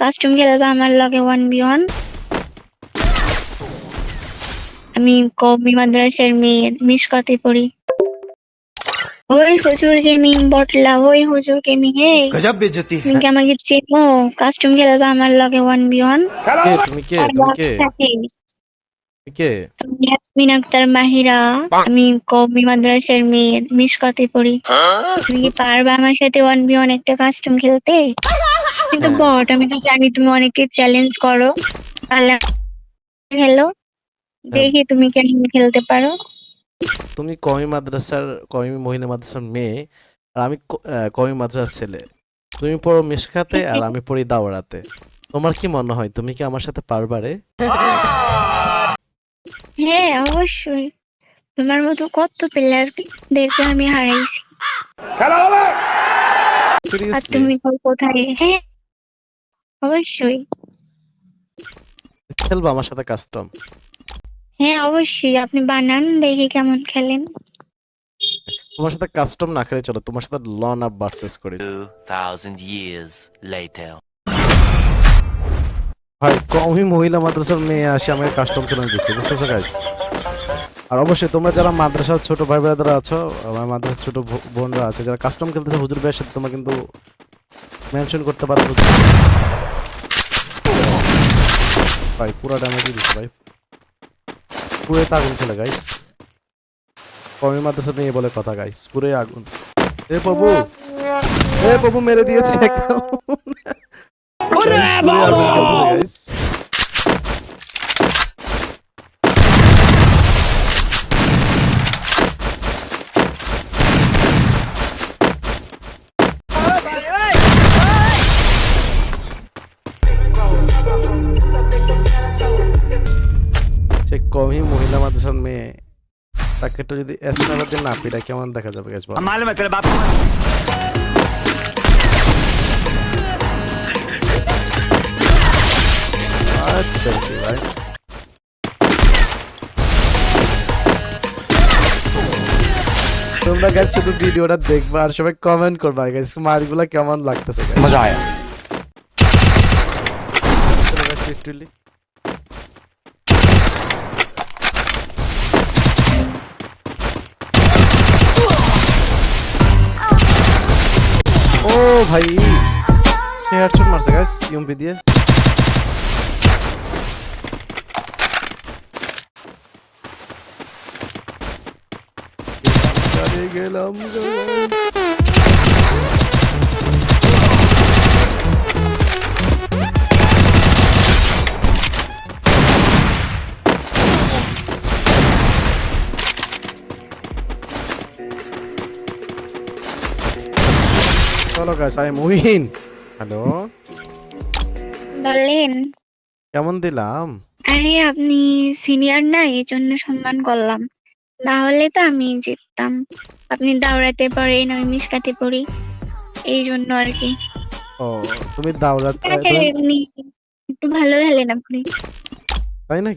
Custom খেলবা? আমার লগে ওয়ান বি ওয়ান আমি কবি মাদ্রাসার মেয়ে মিস কতে পড়ি। ওই হুজুর গেমিং বটলা ওই হুজুর গেমিং হে গজব বেজতি। তুমি কি আমাকে চেনো? কাস্টম খেলবা? আমার লগে ওয়ান বি ওয়ান তুমি কে? তুমি কে? তুমি কে? ইয়াসমিন আক্তার মাহিরা। আমি কবি মাদ্রাসার মেয়ে মিস কতে পড়ি। তুমি কি পারবা আমার সাথে ওয়ান বি ওয়ান একটা কাস্টম খেলতে? কিন্তু হ্যাঁ। বট আমি তো জানি তুমি অনেকে চ্যালেঞ্জ করো। হ্যালো দেখি তুমি কেমন খেলতে পারো। তুমি কমি মাদ্রাসার কমি মহিলা মাদ্রাসার মেয়ে আর আমি কমি মাদ্রাসার ছেলে। তুমি পড়ো মিশকাতে আর আমি পড়ি দাওড়াতে তোমার কি মনে হয়? তুমি কি আমার সাথে পারবারে হ্যাঁ অবশ্যই। তোমার মতো কত প্লেয়ার দেখে আমি হারাইছি। আর সিরিয়াসলি তুমি কোথায়? হ্যাঁ। অবশ্যই। খেলব আমার সাথে কাস্টম হ্যাঁ অবশ্যই। আপনি বানান দেখি কেমন খেলেন। তোমার সাথে কাস্টম না খেলে চলো তোমার সাথে লন আপ ভার্সেস করি। 2,000 years later. ভাই কমই মহিলা মাদ্রাসার মেয়ে আসে আমাকে কাস্টম চ্যালেঞ্জ দিচ্ছে বুঝতেছো গাইস আর অবশ্যই তোমরা যারা মাদ্রাসার ছোট ভাই বোনেরা আছো আমার মাদ্রাসার ছোট বোনরা আছে যারা কাস্টম খেলতেছে হুজুর ভাইয়ের সাথে তোমরা কিন্তু মেনশন করতে পারব ভাই পুরো ড্যামেজই দিচ্ছে ভাই। পুরো আগুন খেলে গাইস কমের মাদ্রাসা মেয়ে বলে কথা গাইস পুরো আগুন। এ প্রভু! এ প্রভু মেরে দিয়েছে। একটা গাইস কমই মহিলা মাদ্রাসার মেয়ে। তাকে তো যদি এসনাবাদে না পিটা কেমন দেখা যাবে গাছ মালুম তোর বাপ। তোমরা গাছ শুধু ভিডিওটা দেখবা আর সবাই কমেন্ট করবা গাইস মারগুলা কেমন লাগতেছে মজা আয়া লিটারালি ভাই সে হেডশট মারছে গাইস ইউএমপি দিয়ে গেলাম গেলাম চলো গাইস আই মুহিন হ্যালো বলেন। কেমন দিলাম? আরে আপনি সিনিয়র না এই জন্য সম্মান করলাম। না হলে তো আমি জিততাম। আপনি দাওড়াতে পারেন আমি মিশকাতে পড়ি। এই জন্য আর কি। ও তুমি দাওরাত একটু ভালো খেলেন আপনি। তাই নাকি?